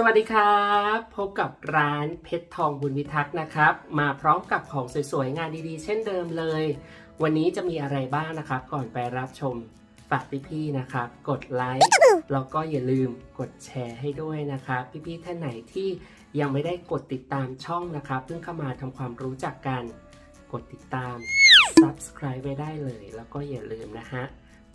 สวัสดีครับ พบกับร้านเพชรทองบุญวิทักษ์นะครับ มาพร้อมกับของสวยๆ งานดีๆ เช่นเดิมเลย วันนี้จะมีอะไรบ้างนะครับ ก่อนไปรับชมฝากพี่ๆนะครับ กดไลค์แล้วก็อย่าลืมกดแชร์ให้ด้วยนะครับ พี่ๆท่านไหนที่ยังไม่ได้กดติดตามช่องนะครับเพิ่งเข้ามาทำความรู้จักกัน กดติดตาม subscribe ไว้ได้เลย แล้วก็อย่าลืมนะฮะ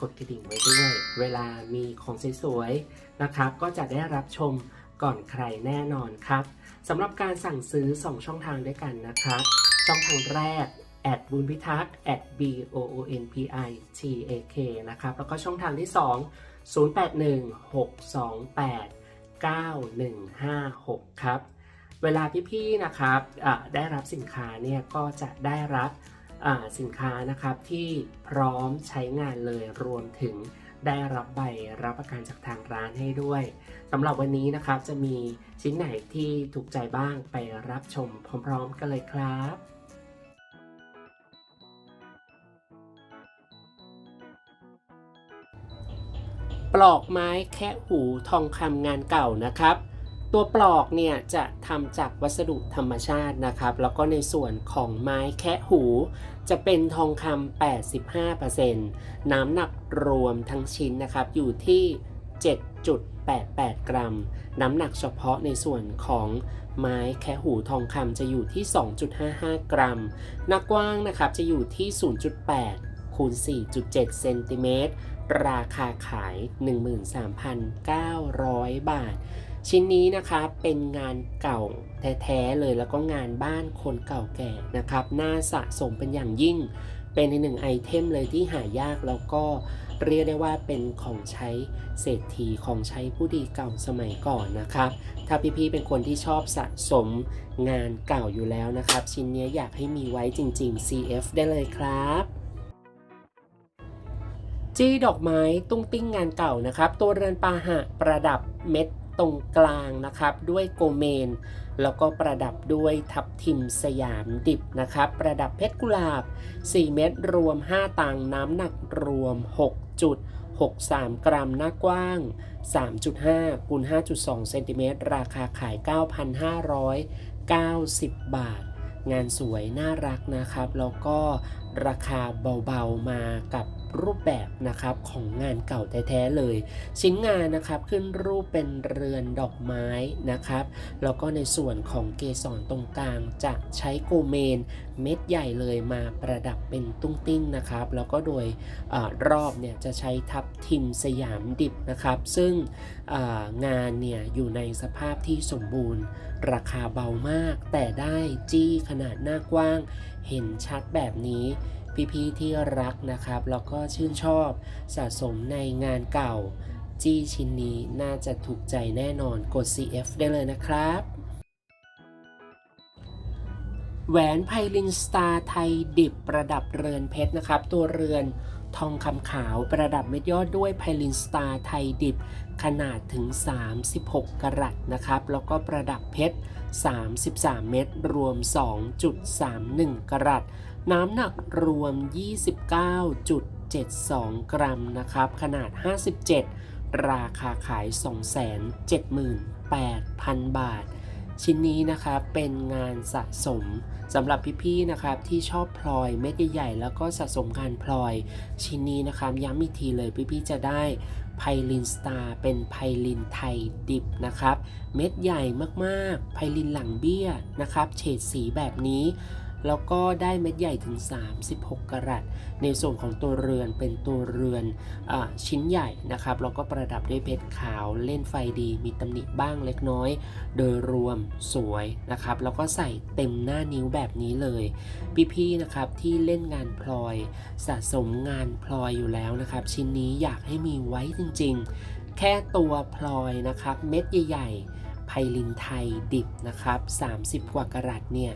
กดกระดิ่งไว้ด้วย เวลามีของสวยๆนะครับ ก็จะได้รับชม ก่อนใครแน่นอนครับสำหรับการสั่งซื้อ 2 ช่องทางด้วยกันนะครับ ช่องทางแรกแอดบุญพิทักษ์ at b o o n p i t a k นะครับ แล้วก็ช่องทางที่ 2 0 8 1 6 2 8 9 1 5 6 ครับ เวลาพี่ๆนะครับได้รับสินค้าเนี่ยก็จะได้รับสินค้านะครับที่พร้อมใช้งานเลยรวมถึง ได้รับใบรับประกันจากทางร้านให้ด้วยสำหรับวันนี้นะครับจะมีชิ้นไหนที่ถูกใจบ้างไปรับชมพร้อมๆกันเลยครับปลอกไม้แคะหูทองคำงานเก่านะครับ ตัวปลอกเนี่ยจะทำจากวัสดุธรรมชาตินะครับ แล้วก็ในส่วนของไม้แคะหู จะเป็นทองคำ85%น้ำหนักรวมทั้งชิ้นนะครับ อยู่ที่ 7.88 กรัม น้ำหนักเฉพาะในส่วนของไม้แคะหูทองคำจะอยู่ที่ 2.55 กรัม หน้ากว้างนะครับจะอยู่ที่ 0.8คูณ 4.7 เซนติเมตร ราคาขาย 13,900 บาท ชิ้นนี้นะครับเป็นงานเก่าแท้ๆเลยแล้วก็งานบ้านคนเก่าแก่นะครับน่าสะสมเป็นอย่างยิ่ง เป็นในหนึ่งไอเทมเลยที่หายากแล้วก็เรียกได้ว่าเป็นของใช้เศรษฐีของใช้ผู้ดีเก่าสมัยก่อนนะครับ ถ้าพี่ๆเป็นคนที่ชอบสะสมงานเก่าอยู่แล้วนะครับ ชิ้นนี้อยากให้มีไว้จริง ๆ CF ได้เลยครับจี้ดอกไม้ตุ้งติ้งงานเก่านะครับ ตัวเรือนปาหะประดับเม็ด ตรงกลางนะครับด้วยโกเมน แล้วก็ประดับด้วยทับทิมสยามดิบนะครับ ประดับเพชรกุหลาบ 4 เม็ดรวม 5 ตังน้ำหนักรวม6.63 กรัมหน้ากว้าง 3.5คูณ5.2 เซนติเมตรราคาขาย 9,590 บาท งานสวยน่ารักนะครับ แล้วก็ราคาเบาๆมากับ รูปแบบนะครับของงานเก่าแท้ๆเลย ชิ้นงานนะครับขึ้นรูปเป็นเรือนดอกไม้นะครับแล้วก็ในส่วนของเกสรตรงกลางจะใช้โกเมนเม็ดใหญ่เลยมาประดับเป็นตุ้งติ้งนะครับ แล้วก็โดยอรอบเนี่ยจะใช้ทับทิมสยามดิบนะครับ ซึ่งงานเนี่ยอยู่ในสภาพที่สมบูรณ์ ราคาเบามาก แต่ได้จี้ขนาดหน้ากว้าง เห็นชัดแบบนี้ พี่ๆที่รักนะครับ แล้วก็ชื่นชอบสะสมในงานเก่า จี้ชิ้นนี้น่าจะถูกใจแน่นอนกด CF ได้เลยนะครับ แหวนไพลินสตาร์ไทยดิบประดับเรือนเพชรนะครับ ตัวเรือนทองคำขาวประดับเม็ดยอดด้วยไพลินสตาร์ไทยดิบ ขนาดถึง 36 กรัตนะครับ แล้วก็ประดับเพชร 33 เม็ดรวม 2.31 กรัต น้ำหนักรวม 29.72 กรัมนะครับ ขนาด 57 ราคาขาย 278,000 บาท ชิ้นนี้นะครับเป็นงานสะสมสำหรับพี่ๆนะครับที่ชอบพลอยเม็ดใหญ่ๆแล้วก็สะสมงานพลอย ชิ้นนี้นะครับย้ำอีกทีเลยพี่ๆจะได้ไพลินสตาร์เป็นไพลินไทยดิบนะครับ เม็ดใหญ่มากๆ ไพลินหลังเบี้ยนะครับ เฉดสีแบบนี้ แล้วก็ได้เม็ดใหญ่ถึง 36 กรัต ในส่วนของตัวเรือนเป็นตัวเรือนอชิ้นใหญ่นะครับ แล้วก็ประดับด้วยเพชรขาวเล่นไฟดี มีตำหนิบ้างเล็กน้อย โดยรวมสวยนะครับ แล้วก็ใส่เต็มหน้านิ้วแบบนี้เลย พี่ๆนะครับที่เล่นงานพลอย สะสมงานพลอยอยู่แล้วนะครับ ชิ้นนี้อยากให้มีไว้จริงๆ แค่ตัวพลอยนะครับ เม็ดใหญ่ๆไพลินไทยดิบนะครับ 30 กว่ากรัตเนี่ย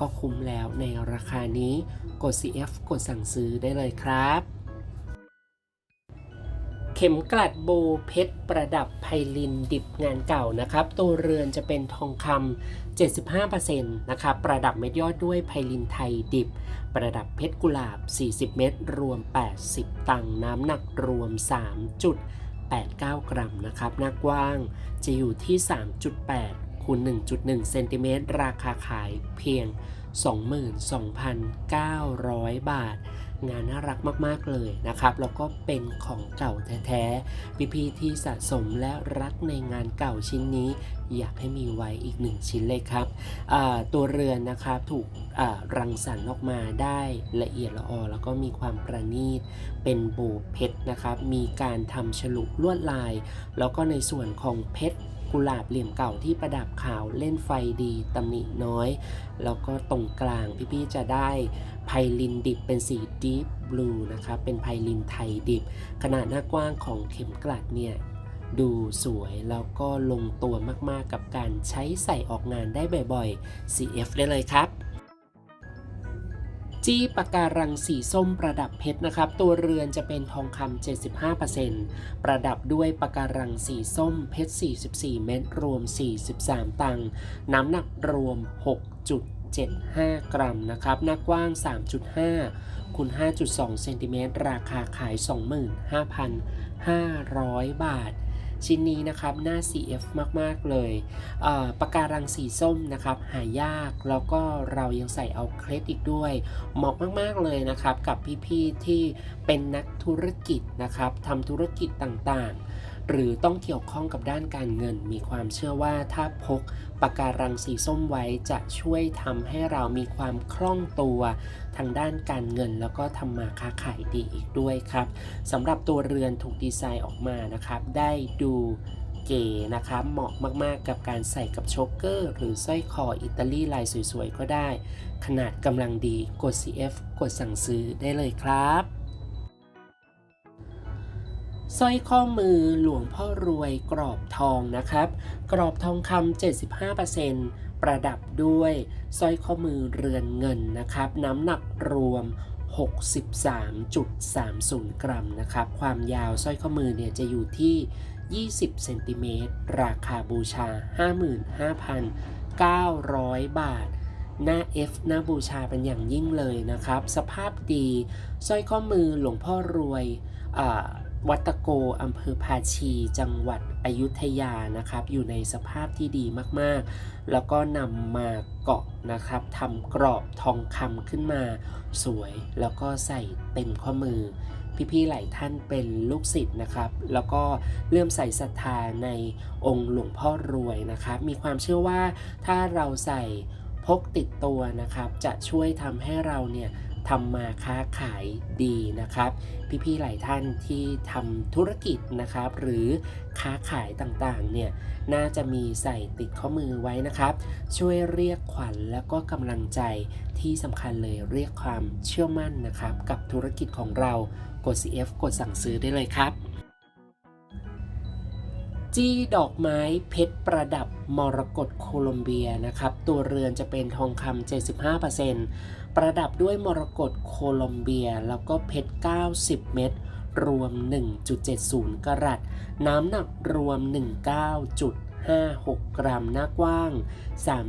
ก็คุ้มแล้วในราคานี้ กด CF กดสั่งซื้อได้เลยครับ เข็มกลัดโบเพชรประดับไพลินดิบงานเก่านะครับ ตัวเรือนจะเป็นทองคำ75%นะครับ ประดับเม็ดยอดด้วยไพลินไทยดิบ ประดับเพชรกุหลาบ 40 เม็ดรวม 80 ตังค์น้ำหนักรวม3.8 89 กรัมนะครับ หน้ากว้างจะอยู่ที่ 3.8 คูณ 1.1 เซนติเมตรราคาขายเพียง 22,900 บาท งานน่ารักมากๆเลยนะครับ แล้วก็เป็นของเก่าแท้ๆ พี่ๆที่สะสมและรักในงานเก่าชิ้นนี้ อยากให้มีไว้อีกหนึ่งชิ้นเลยครับตัวเรือนนะครับถูกรังสรรค์ออกมาได้ละเอียดละออ แล้วก็มีความประณีตเป็นโบเพชรนะครับ มีการทำฉลุลวดลาย แล้วก็ในส่วนของเพชร กุหลาบเหลี่ยมเก่าที่ประดับขาวเล่นไฟดีตำหนิน้อย แล้วก็ตรงกลางพี่ๆจะได้ไพลินดิบเป็นสีดีฟบลูนะครับเป็นไพลินไทยดิบ ขนาดหน้ากว้างของเข็มกลัดเนี่ยดูสวยแล้วก็ลงตัวมากๆกับการใช้ใส่ออกงานได้บ่อยๆ CF ได้เลยครับ จี้ปะการังสีส้มประดับเพชรนะครับ ตัวเรือนจะเป็นทองคำ75%ประดับด้วยปะการังสีส้มเพชร 44 เม็ดรวม 43 ตังค์น้ำหนักรวม 6.75 กรัมนะครับ หน้ากว้าง 3.5คูณ5.2 เซนติเมตร ราคาขาย 25,500 บาท ชิ้นนี้นะครับหน้า CF มากๆเลยเอ่อปะการังสีส้มนะครับหายากแล้วก็เรายังใส่เอาเคล็ดอีกด้วย เหมาะมากๆเลยนะครับกับพี่ๆที่เป็นนักธุรกิจนะครับทำธุรกิจต่างๆ หรือต้องเกี่ยวข้องกับด้านการเงิน มีความเชื่อว่าถ้าพกปะการังสีส้มไว้จะช่วยทำให้เรามีความคล่องตัวทางด้านการเงิน แล้วก็ทำมาค้าขายดีอีกด้วยครับสำหรับตัวเรือนถูกดีไซน์ออกมานะครับ ได้ดูเก๋นะครับเหมาะมากๆ กับการใส่กับโชกเกอร์ หรือสร้อยคออิตาลีลายสวยๆ ก็ได้ ขนาดกำลังดีกด CF กดสั่งซื้อได้เลยครับ สร้อยข้อมือหลวงพ่อรวยกรอบทองนะครับ กรอบทองคำ75%ประดับด้วยสร้อยข้อมือเรือนเงินนะครับ น้ำหนักรวม 63.30 กรัมนะครับ ความยาวสร้อยข้อมือเนี่ยจะอยู่ที่ 20 เซนติเมตร ราคาบูชา 55,900 บาทหน้า F หน้าบูชาเป็นอย่างยิ่งเลยนะครับ สภาพดีสร้อยข้อมือหลวงพ่อรวยอ่า วัดตะโกอำเภอภาชี จังหวัดอยุธยานะครับ อยู่ในสภาพที่ดีมากๆ แล้วก็นำมาเกาะนะครับทำกรอบทองคำขึ้นมาสวย แล้วก็ใส่เต็มข้อมือ พี่ๆหลายท่านเป็นลูกศิษย์นะครับ แล้วก็เลื่อมใส่ศรัทธาในองค์หลวงพ่อรวยนะครับ มีความเชื่อว่าถ้าเราใส่พกติดตัวนะครับ จะช่วยทำให้เราเนี่ย ทำมาค้าขายดีนะครับ พี่ๆหลายท่านที่ทำธุรกิจนะครับ หรือค้าขายต่างๆเนี่ยน่าจะมีใส่ติดข้อมือไว้นะครับ ช่วยเรียกขวัญแล้วก็กำลังใจที่สำคัญเลยเรียกความเชื่อมั่นนะครับ กับธุรกิจของเรากด CF กดสั่งซื้อได้เลยครับ จี้ดอกไม้เพชรประดับมรกตโคลอมเบียนะครับ ตัวเรือนจะเป็นทองคำ 75%ประดับด้วยมรกตโคลอมเบีย แล้วก็เพชร 90 เม็ดรวม 1.70 กรัต น้ำหนักรวม 19.56 กรัม หน้ากว้าง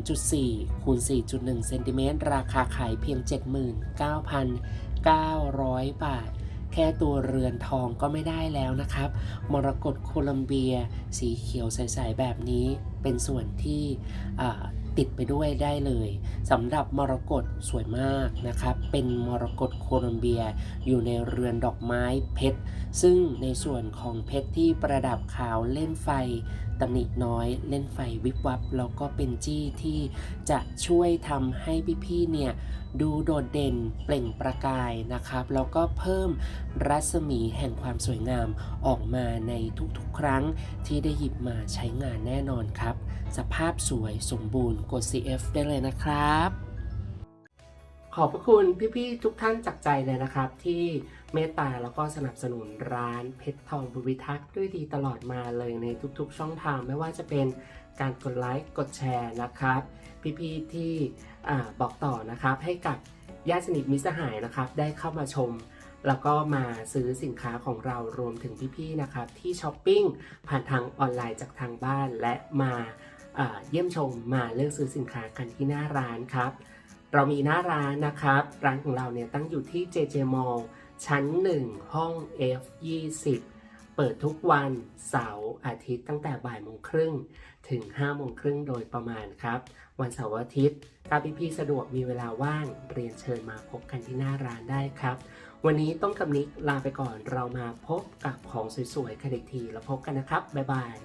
3.4 คูณ 4.1 เซนติเมตร ราคาขายเพียง 79,900 บาท ค่ตัวเรือนทองก็ไม่ได้แล้วนะครับ มรกตโคลัมเบีย สีเขียวใสๆแบบนี้เป็นส่วนที่ ติดไปด้วยได้เลยสำหรับมรกตสวยมากนะครับ เป็นมรกตโคลัมเบียอยู่ในเรือนดอกไม้เพชร ซึ่งในส่วนของเพชรที่ประดับขาวเล่นไฟตำหนิน้อยเล่นไฟวิบวับ แล้วก็เป็นจี้ที่จะช่วยทำให้พี่ๆเนี่ยดูโดดเด่นเปล่งประกายนะครับ แล้วก็เพิ่มรัศมีแห่งความสวยงามออกมาในทุกๆครั้งที่ได้หยิบมาใช้งานแน่นอนครับ สภาพสวยสมบูรณ์กด CF ได้เลยนะครับ ขอบพระคุณพี่ๆทุกท่านจากใจเลยนะครับ ที่เมตตาแล้วก็สนับสนุนร้านเพชรทองบุญวิทักษ์ด้วยดีตลอดมาเลยในทุกๆ ช่องทางไม่ว่าจะเป็นการกดไลค์กดแชร์นะครับ พี่ๆที่บอกต่อนะครับให้กับญาติสนิทมิตรสหายนะครับได้เข้ามาชมแล้วก็มาซื้อสินค้าของเรารวมถึงพี่ๆนะครับที่ช้อปปิ้งผ่านทางออนไลน์จากทางบ้านและมา เยี่ยมชมมาเลือกซื้อสินค้ากันที่หน้าร้านครับ เรามีหน้าร้านนะครับ ร้านของเราเนี่ยตั้งอยู่ที่ JJ Mall ชั้น 1 ห้อง F 20 เปิดทุกวันเสาร์อาทิตย์ตั้งแต่บ่ายโมงครึ่งถึง5โมงครึ่งโดยประมาณครับ วันเสาร์อาทิตย์ถ้าพี่ๆสะดวกมีเวลาว่างเรียนเชิญมาพบกันที่หน้าร้านได้ครับ วันนี้ต้องกับนิกลาไปก่อนเรามาพบกับของสวยๆกันอีกทีแล้วพบกันนะครับ บ๊ายบาย